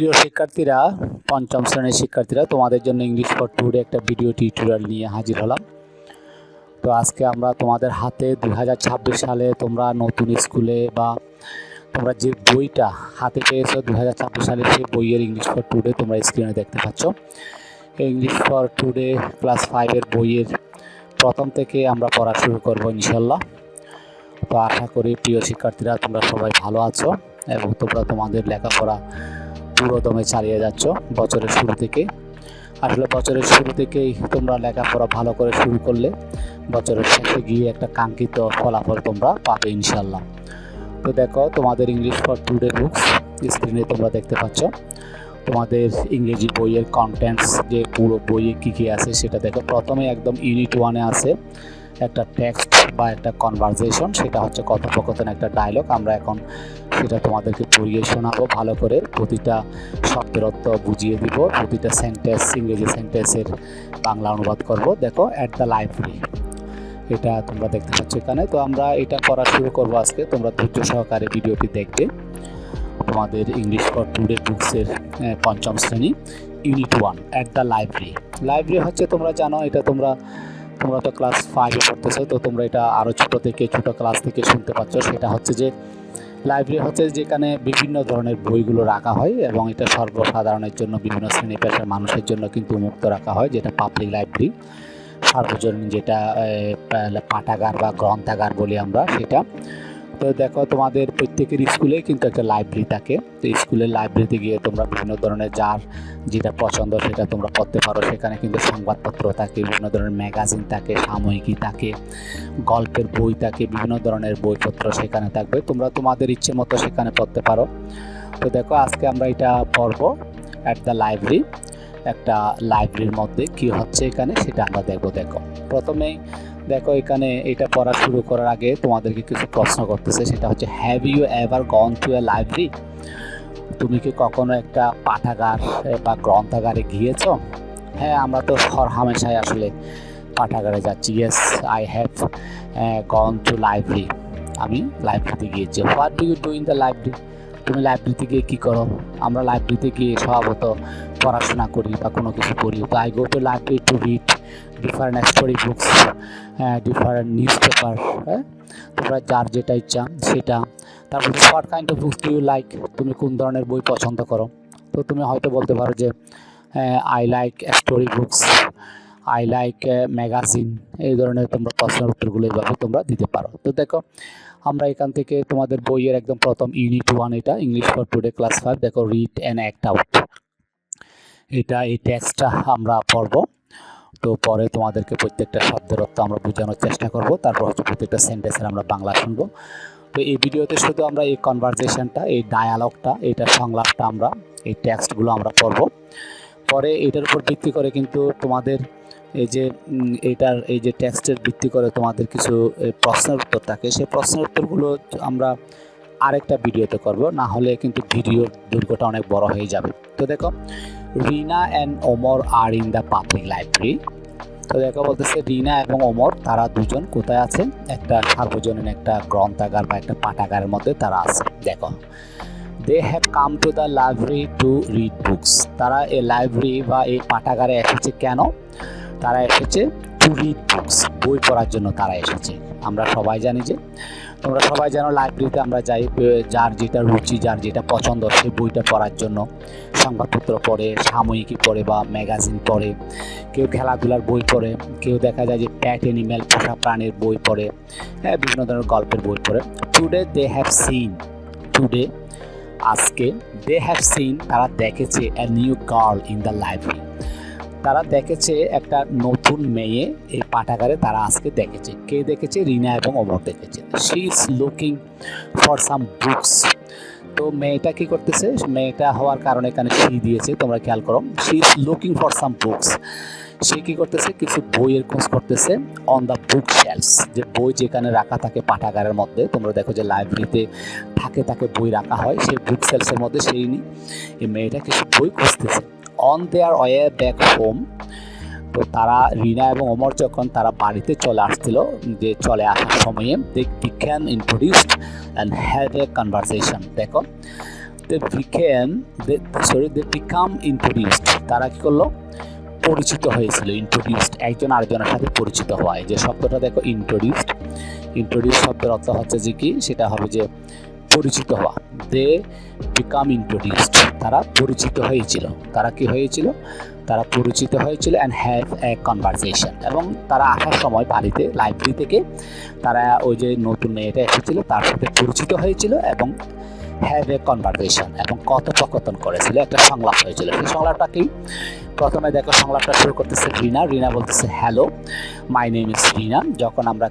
প্রিয় শিক্ষার্থীরা, পঞ্চম শ্রেণির শিক্ষার্থীরা, তোমাদের জন্য ইংলিশ ফর টুডে একটা ভিডিও টিউটোরিয়াল নিয়ে হাজির হলাম। তো আজকে আমরা তোমাদের হাতে দু হাজার ছাব্বিশ সালে তোমরা নতুন স্কুলে বা তোমরা যে বইটা হাতে পেয়েছ দুই সালে সেই বইয়ের ইংলিশ ফর টুডে তোমরা স্ক্রিনে দেখতে পাচ্ছ। ইংলিশ ফর টুডে ক্লাস ফাইভের বইয়ের প্রথম থেকে আমরা পড়া শুরু করব ইনশাল্লাহ তো আশা করি প্রিয় শিক্ষার্থীরা, তোমরা সবাই ভালো আছো এবং তোমরা তোমাদের লেখাপড়া পুরোদমে চালিয়ে যাচ্ছ বছরের শুরু থেকে। আসলে বছরের শুরু থেকেই তোমরা লেখাপড়া ভালো করে শুরু করলে বছরের শেষে গিয়ে একটা কাঙ্ক্ষিত ফলাফল তোমরা পাবে ইনশাল্লাহ তো দেখো, তোমাদের ইংলিশ ফর টুডে বুকস স্ক্রিনে তোমরা দেখতে পাচ্ছ। তোমাদের ইংরেজি বইয়ের কন্টেন্টস যে পুরো বইয়ে কী কী আছে সেটা দেখো। প্রথমে একদম ইউনিট ওয়ানে আছে একটা টেক্সট বা একটা কনভারজেশন সেটা হচ্ছে কথোপকথন একটা ডায়লগ আমরা এখন সেটা তোমাদেরকে পড়িয়ে শোনাবো, ভালো করে প্রতিটা শব্দের অর্থ বুঝিয়ে দিব, প্রতিটা সেন্টেন্স ইংরেজি সেন্টেন্সের বাংলা অনুবাদ করব। দেখো অ্যাট দ্য লাইব্রেরি এটা তোমরা দেখতে পাচ্ছ এখানে। তো আমরা এটা করা শুরু করব আজকে। তোমরা ধৈর্য সহকারে ভিডিওটি দেখবে। তোমাদের ইংলিশ ফর টুডে বুকসের পঞ্চম শ্রেণি unit one at the library library হচ্ছে তোমরা জানো, এটা তোমরা তোমরা তো ক্লাস ফাইভে পড়তেছো, তো তোমরা এটা আরও ছোটো থেকে, ছোটো ক্লাস থেকে শুনতে পাচ্ছ। সেটা হচ্ছে যে লাইব্রেরি হচ্ছে যেখানে বিভিন্ন ধরনের বইগুলো রাখা হয় এবং এটা সর্বসাধারণের জন্য, বিভিন্ন শ্রেণি পেশার মানুষের জন্য কিন্তু মুক্ত রাখা হয়, যেটা পাবলিক লাইব্রেরি সার্বজনীন যেটা পাঠাগার বা গ্রন্থাগার বলি আমরা সেটা। তো দেখো তোমাদের প্রত্যেকের স্কুলে কিন্তু একটা লাইব্রেরি থাকে। তো স্কুলের লাইব্রেরিতে গিয়ে তোমরা বিভিন্ন ধরনের যার যেটা পছন্দ সেটা তোমরা পড়তে পারো। সেখানে কিন্তু সংবাদপত্র থাকে, বিভিন্ন ধরনের ম্যাগাজিন থাকে, সাময়িকী থাকে, গল্পের বই থাকে, বিভিন্ন ধরনের বইপত্র সেখানে থাকবে। তোমরা তোমাদের ইচ্ছে মতো সেখানে পড়তে পারো। তো দেখো আজকে আমরা এটা পড়ব অ্যাট দ্য লাইব্রেরি একটা লাইব্রেরির মধ্যে কি হচ্ছে এখানে সেটা আমরা দেখব। দেখো, প্রথমেই দেখো, এখানে এটা পড়া শুরু করার আগে তোমাদেরকে কিছু প্রশ্ন করতেছে। সেটা হচ্ছে have you ever gone to a library তুমি কি কখনো একটা পাঠাগার বা গ্রন্থাগারে গিয়েছো? হ্যাঁ আমরা তো হর হামেশাই আসলে পাঠাগারে যাচ্ছি। Yes I have gone to library আমি লাইব্রেরিতে গিয়েছি। What do you do in the library তুমি লাইব্রেরিতে গিয়ে কী করো? আমরা লাইব্রেরিতে গিয়ে স্বভাবত পড়াশোনা করি বা কোনো কিছু করি। তো I go to library to read different story books different newspaper হ্যাঁ তোমরা যার যেটা ইচ্ছা সেটা। তারপর what kind of books do you like তুমি কোন ধরনের বই পছন্দ করো? তো তুমি হয়তো বলতে পারো যে I like story books I like magazine এই ধরনের তোমরা প্রশ্নের উত্তরগুলো এইভাবে তোমরা দিতে পারো। তো দেখো, আমরা এখান থেকে তোমাদের বইয়ের একদম প্রথম ইউনিট ওয়ান এটা English for today class five দেখো রিড অ্যান্ড অ্যাক্ট আউট এটা এই টেক্সটটা আমরা পড়ব। তো পরে তোমাদেরকে প্রত্যেকটা শব্দের অর্থ আমরা বোঝানোর চেষ্টা করব। তারপর হচ্ছে প্রত্যেকটা সেন্টেন্সের আমরা বাংলা শুনব। তো এই ভিডিওতে শুধু আমরা এই কনভারসেশনটা এই ডায়ালগটা এইটা সংলাপটা আমরা, এই টেক্সটগুলো আমরা পড়ব। পরে এটার উপর ভিত্তি করে কিন্তু তোমাদের এই যে এটার এই যে টেক্সটের ভিত্তি করে তোমাদের কিছু প্রশ্নের উত্তর থাকে। সেই প্রশ্নের উত্তরগুলো আমরা আরেকটা ভিডিওতে করব। না হলে কিন্তু ভিডিওর দৈর্ঘ্যটা অনেক বড় হয়ে যাবে। তো দেখো, Rina and Omar are in the public library তো দেখো বলতেছে, রিনা এবং ওমর, তারা দুজন কোথায় আছে একটা সার্বজনীন একটা গ্রন্থাগার বা একটা পাঠাগারের মধ্যে তারা আছে। দেখো they have come to the library to read books তারা এই লাইব্রেরি বা এই পাঠাগারে এসেছে কেন? তারা এসেছে টু রিড বুকস বই পড়ার জন্য তারা এসেছে। আমরা সবাই জানি যে তোমরা সবাই যেন লাইব্রেরিতে আমরা যাই যার যেটা রুচি, যার যেটা পছন্দ সেই বইটা পড়ার জন্য। সংবাদপত্র পড়ে, সাময়িকী পড়ে বা ম্যাগাজিন পড়ে। কেউ খেলাধুলার বই পড়ে, কেউ দেখা যায় যে প্যাট অ্যানিম্যাল পোষা প্রাণীর বই পড়ে। হ্যাঁ বিভিন্ন ধরনের গল্পের বই পড়ে। Today they have seen today আজকে দে হ্যাভ সিন তারা দেখেছে a new girl in the library তারা দেখেছে একটা নতুন মেয়ে এই পাঠাগারে তারা আজকে দেখেছে। কে দেখেছে? রিনা এবং অমর দেখেছে। She is looking for some books তো মেয়েটা কি করতেছে? মেয়েটা হওয়ার কারণে এখানে শি দিয়েছে, তোমরা খেয়াল করো। She is looking for some books সে কী করতেছে? কিছু বইয়ের খোঁজ করতেছে অন দ্য বুক শেলস যে বই যেখানে রাখা থাকে পাঠাগারের মধ্যে, তোমরা দেখো যে লাইব্রেরিতে থাকে, তাকে বই রাখা হয়। সেই বুক সেলসের মধ্যে সেই এই মেয়েটা কিছু বই খুঁজতেছে। On their way back home তো তারা রিনা এবং ওমর যখন তারা বাড়িতে চলে আসছিল, যে চলে আসার সময়ে they became introduced and have a conversation দেখো। They became sorry they became introduced তারা কী করল? পরিচিত হয়েছিল ইন্ট্রোডিউসড একজন আরেকজনের সাথে পরিচিত এই যে শব্দটা দেখো ইন্ট্রোডিউসড ইন্ট্রোডিউস শব্দের অর্থ হচ্ছে যে কি? সেটা হবে যে পরিচিত হওয়া। দে বিকাম ইন্ট্রোডিউসড তারা পরিচিত হয়েছিল। তারা কি হয়েছিল? তারা পরিচিত হয়েছিল অ্যান্ড হ্যাভ এ কনভারসেশন এবং তারা আসার সময় বাড়িতে লাইব্রেরি থেকে তারা ওই যে নতুন মেয়েটা এসেছিল, তার সাথে পরিচিত হয়েছিল এবং হ্যাভ এ কনভারসেশন এবং কথোপকথন করেছিল, একটা সংলাপ হয়েছিল। সেই সংলাপটা কি? প্রথমে দেখো সংলাপটা শুরু করতেছে রিনা। রিনা বলতেছে hello my name is Rina যখন আমরা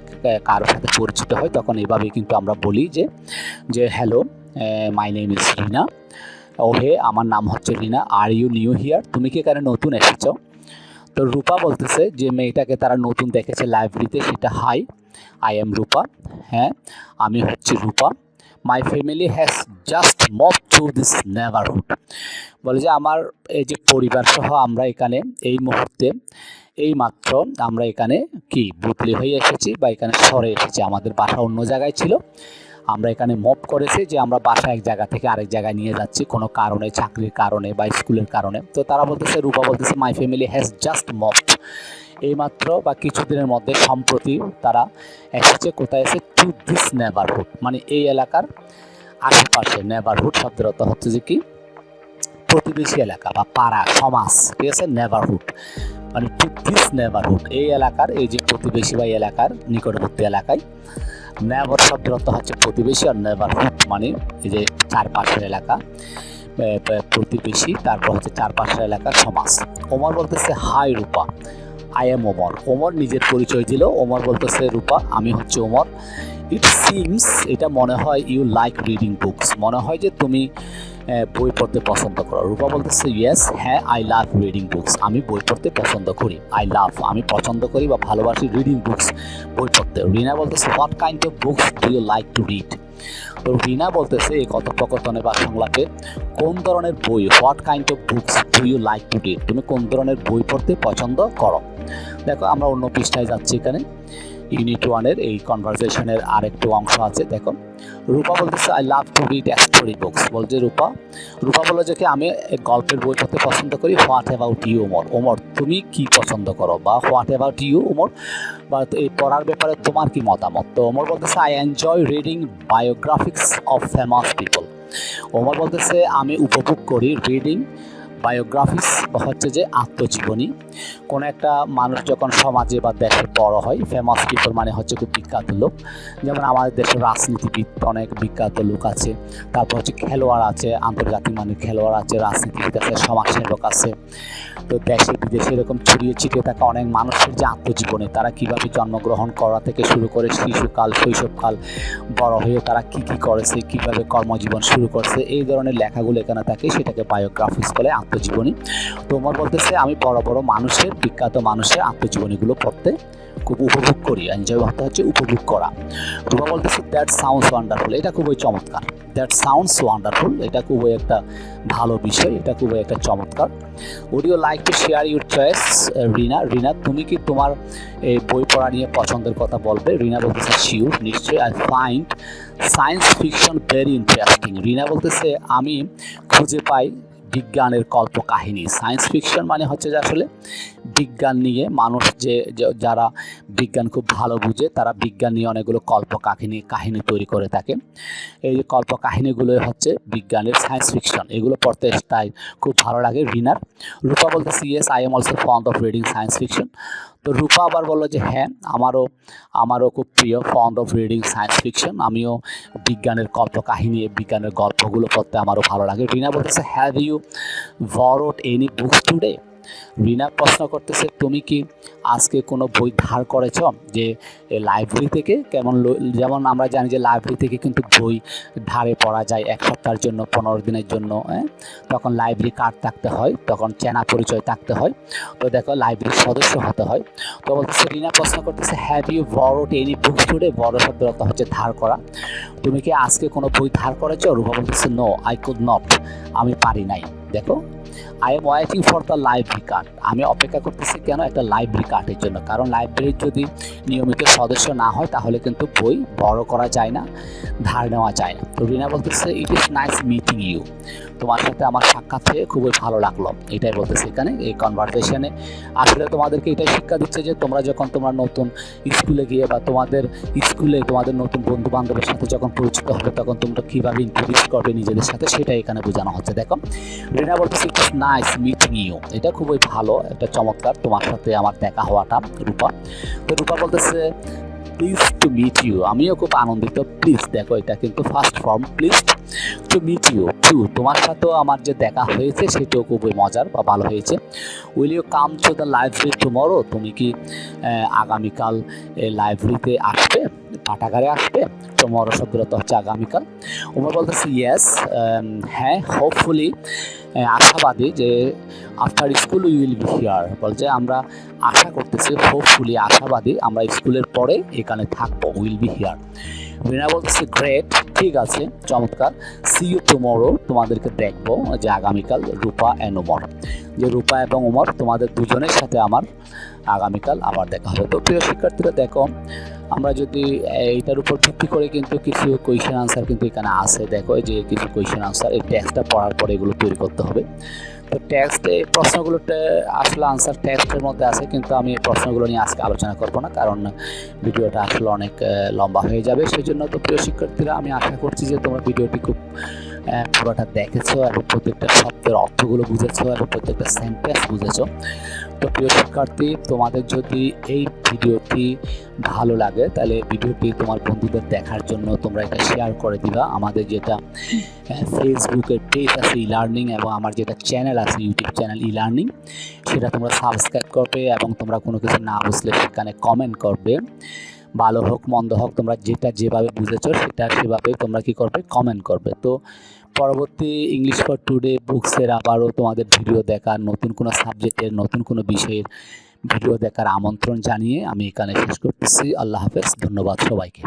কারোর সাথে পরিচিত হই, তখন এইভাবেই কিন্তু আমরা বলি যে যে hello my name is Rina ও হে আমার নাম হচ্ছে Rina are you new here তুমি কি এখানে নতুন এসেছ? তো রূপা বলতেছে যে, মেয়েটাকে তারা নতুন দেখেছে লাইব্রেরিতে সেটা হাই আই এম রূপা হ্যাঁ আমি হচ্ছি Rupa. My family has just moved to this neighbourhood বলে যে, আমার এই যে পরিবার সহ আমরা এখানে এই মুহূর্তে এই মাত্র আমরা এখানে কি বদলি হয়ে এসেছি বা এখানে সরে এসেছি। আমাদের বাসা অন্য জায়গায় ছিল। আমরা এখানে মুভ করেছি যে, আমরা বাসা এক জায়গা থেকে আরেক জায়গায় নিয়ে যাচ্ছি কোনো কারণে, চাকরির কারণে বা স্কুলের কারণে। তো তারা বলতেছে, রূপা বলতেছে my family has just moved এইমাত্র বা কিছুদিনের মধ্যে সম্প্রতি তারা এসেছে, কোথায় এসে টু দিস নেবারহুড মানে এই এলাকার আশেপাশে নেবারহুড শব্দের অর্থ হচ্ছে যে কি? প্রতিবেশী এলাকা বা পাড়া, সমাজ, ঠিক আছে? নেবারহুড মানে টু দিস নেবারহুড এই এলাকার, এই যে প্রতিবেশী বা এলাকার নিকটবর্তী এলাকায় নেবার শব্দের অর্থ হচ্ছে প্রতিবেশী আর নেবারহুড মানে এই যে চারপাশের এলাকা প্রতিবেশী, তারপর হচ্ছে চারপাশের এলাকার সমাজ। ওমর বলতেছে hi Rupa I am Omar Omar নিজের পরিচয় দিল। ওমর বলতেছে, রূপা, আমি হচ্ছে ওমর ইট সিমস এটা মনে হয় ইউ লাইক রিডিং বুকস মনে হয় যে তুমি বই পড়তে পছন্দ করো। রূপা বলতেছে ইয়েস হ্যাঁ আই লাভ রিডিং বুকস আমি বই পড়তে পছন্দ করি। আই লাভ আমি পছন্দ করি বা ভালোবাসি রিডিং বুকস বই পড়তে। রিনা বলতেছে what kind of books do you like to read Rina বলতেছে এই কথোপকথনে বা সংলাপে, কোন ধরনের বই what kind of books do you like to read তুমি কোন ধরনের বই পড়তে পছন্দ করো? দেখো, আমরা অন্য পৃষ্ঠায় যাচ্ছি এখানে। ইউনিট ওয়ানের এই কনভারসেশনের আরেকটু অংশ আছে দেখো রূপা বলতেছে I love to read story books বলছে, রূপা রূপা বলে যে আমি গল্পের বই পড়তে পছন্দ করি what about you Omar Omar তুমি কি পছন্দ করো? বা হোয়াট অ্যাবাউট ইউ ওমর বা এই পড়ার ব্যাপারে তোমার কি মতামত? তো ওমর বলতেছে I enjoy reading biographies of famous people Omar বলতেছে, আমি উপভোগ করি রিডিং বায়োগ্রাফিস হচ্ছে যে আত্মজীবনী। কোনো একটা মানুষ যখন সমাজে বা দেশে বড় হয় ফেমাস পিপল মানে হচ্ছে খুব বিখ্যাত লোক। যেমন আমাদের দেশের রাজনীতিবিদ অনেক বিখ্যাত লোক আছে। তারপর হচ্ছে খেলোয়াড় আছে, আন্তর্জাতিক মানের খেলোয়াড় আছে, রাজনীতিবিদ আছে, সমাজসেবক আছে। তো দেশে বিদেশে এরকম ছড়িয়ে ছিটিয়ে থাকা অনেক মানুষের যে আত্মজীবনী, তারা কীভাবে জন্মগ্রহণ করা থেকে শুরু করে শিশুকাল, শৈশবকাল, বড় হয়ে তারা কি কি করেছে, কীভাবে কর্মজীবন শুরু করছে, এই ধরনের লেখাগুলো এখানে থাকে, সেটাকে বায়োগ্রাফিক্স বলে আত্মজীবনী। তো ওমর বলতেছে, আমি বড় বড় মানুষের বিখ্যাত মানুষের আত্মজীবনীগুলো পড়তে খুব উপভোগ করি এনজয় অর্থ হচ্ছে উপভোগ করা। রূপা বলতেছে দ্যাট সাউন্ডস ওয়ান্ডারফুল এটা খুবই চমৎকার। দ্যাট সাউন্ডস ওয়ান্ডারফুল এটা খুবই একটা ভালো বিষয়, এটা খুবই একটা চমৎকার। You like to share your choice Rina Rina তুমি কি তোমার এই বই পড়া নিয়ে পছন্দের কথা বলবে? রিনা বলতেছে শিওর নিশ্চয়ই I find science fiction very interesting Rina বলতেছে, আমি খুঁজে পাই বিজ্ঞানের কল্প কাহিনী সায়েন্স ফিকশন মানে হচ্ছে যে আসলে বিজ্ঞান নিয়ে মানুষ যে যারা বিজ্ঞান খুব ভালো বুঝে, তারা বিজ্ঞান নিয়ে অনেকগুলো কল্প কাহিনী তৈরি করে থাকে। এই যে কল্প কাহিনীগুলো হচ্ছে বিজ্ঞানের সায়েন্স ফিকশন এগুলো পড়তে তাই খুব ভালো লাগে। রিনার রূপা বলতেছে yes I am also fond of reading science fiction তো রূপা আবার বলল যে হ্যাঁ আমারও আমারও খুব প্রিয় fond of reading science fiction আমিও বিজ্ঞানের কল্প কাহিনী বিজ্ঞানের গল্পগুলো পড়তে আমারও ভালো লাগে। রিনা বলতেছে have you borrowed any books today Rina প্রশ্ন করতেছে, তুমি কি আজকে কোনো বই ধার করেছ যে লাইব্রেরি থেকে? কেমন যেমন আমরা জানি যে লাইব্রেরি থেকে কিন্তু বই ধারে পড়া যায় এক সপ্তাহের জন্য, পনেরো দিনের জন্য হ্যাঁ? তখন লাইব্রেরি কার্ড থাকতে হয়, তখন চেনা পরিচয় থাকতে হয়। তো দেখো লাইব্রেরির সদস্য হতে হয়। তো বলতেছে, রিনা প্রশ্ন করতেছে have you borrowed any books today বড় শব্দের অর্থ হচ্ছে ধার করা। তুমি কি আজকে কোনো বই ধার করেছ? রূপা বলতেছে নো আই কুড নট আমি পারি নাই। দেখো I am waiting for the library card আমি অপেক্ষা করতেছি কেন একটা লাইব্রেরি কার্ডের জন্য। কারণ লাইব্রেরির যদি নিয়মিত সদস্য না হয়, তাহলে কিন্তু বই বড় করা যায় না, ধার নেওয়া যায় না। তো রিনা বলতেছে it is nice meeting you তোমার সাথে আমার সাক্ষাৎ হয়ে খুবই ভালো লাগল। এটাই বলতেছে এখানে, এই কনভারসেশনে আসলে তোমাদেরকে এটাই শিক্ষা দিচ্ছে যে, তোমরা যখন তোমরা নতুন স্কুলে গিয়ে বা তোমাদের স্কুলে তোমাদের নতুন বন্ধু বান্ধবের সাথে যখন পরিচিত হবে, তখন তোমরা কীভাবে ইন্ট্রোডিউস করবে নিজেদের সাথে, সেটাই এখানে বোঝানো হচ্ছে। দেখো, রিনা বলতেছে নাইস মিটিং ইউ এটা খুবই ভালো একটা চমৎকার। তোমার সাথে আমার দেখা হওয়াটা, রূপা। তো রূপা বলতেছে প্লিজ টু মিট ইউ আমিও খুব আনন্দিত। প্লিজ দেখো, এটা কিন্তু first form please to meet you too তোমার সাথেও আমার যে দেখা হয়েছে, সেটাও খুবই মজার বা ভালো হয়েছে। Will you come to the library tomorrow তুমি কি আগামীকাল লাইব্রেরিতে আসবে? পাঠাগারে আসবে? টুমরো শব্দটা হচ্ছে আগামীকাল। উমর বলতেছে ইয়েস হ্যাঁ হোপফুলি আশাবাদী যে after school will be here বলছে, আমরা আশা করতেছি হোপফুলি আশাবাদী আমরা স্কুলের পরে এখানে থাকব উইল বি হিয়ার রিনা বলতেছে গ্রেট ঠিক আছে, চমৎকার সি ইউ টুমোরো তোমাদেরকে দেখব যে আগামীকাল রূপা অ্যান্ড উমর। যে রূপা এবং উমর তোমাদের দুজনের সাথে আমার আগামীকাল আবার দেখা হবে। তো প্রিয় শিক্ষার্থীরা, দেখো আমরা যদি এইটার উপর ভিত্তি করে কিন্তু কিছু কোয়েশ্চেন আনসার কিন্তু এখানে আছে। দেখো যে কিছু কোয়েশ্চেন আনসার এই ট্যাক্সটা পড়ার পরে এগুলো তৈরি করতে হবে। তো এই প্রশ্নগুলোতে আসলে আনসার টেক্সটের মধ্যে আছে, কিন্তু আমি প্রশ্নগুলো নিয়ে আজকে আলোচনা করব না, কারণ ভিডিওটা আসলে অনেক লম্বা হয়ে যাবে। সেই জন্য তো প্রিয় শিক্ষার্থীরা, আমি আশা করছি যে তোমরা ভিডিওটি খুব পুরোটা দেখেছ এবং প্রত্যেকটা শব্দের অর্থগুলো বুঝেছ এবং প্রত্যেকটা সেন্টেন্স বুঝেছ। তো প্রিয় শিক্ষার্থী, তোমাদের যদি এই ভিডিওটি ভালো লাগে, তাহলে ভিডিওটি তোমার বন্ধুদের দেখার জন্য তোমরা এটা শেয়ার করে দিবা। আমাদের যেটা ফেসবুকের পেজ আছে ই লার্নিং এবং আমার যেটা চ্যানেল আছে ইউটিউব চ্যানেল ই লার্নিং সেটা তোমরা সাবস্ক্রাইব করবে এবং তোমরা কোনো কিছু না বুঝলে সেখানে কমেন্ট করবে। ভালো হোক, মন্দ হোক, তোমরা যেটা যেভাবে বুঝেছ সেটা সেভাবে তোমরা কি করবে? কমেন্ট করবে। তো পরবর্তী ইংলিশ ফর টুডে বুকসের আবারও তোমাদের ভিডিও দেখার নতুন কোনো সাবজেক্টের নতুন কোনো বিষয়ের ভিডিও দেখার আমন্ত্রণ জানিয়ে আমি এখানে শেষ করতেছি। আল্লাহ হাফেজ ধন্যবাদ সবাইকে।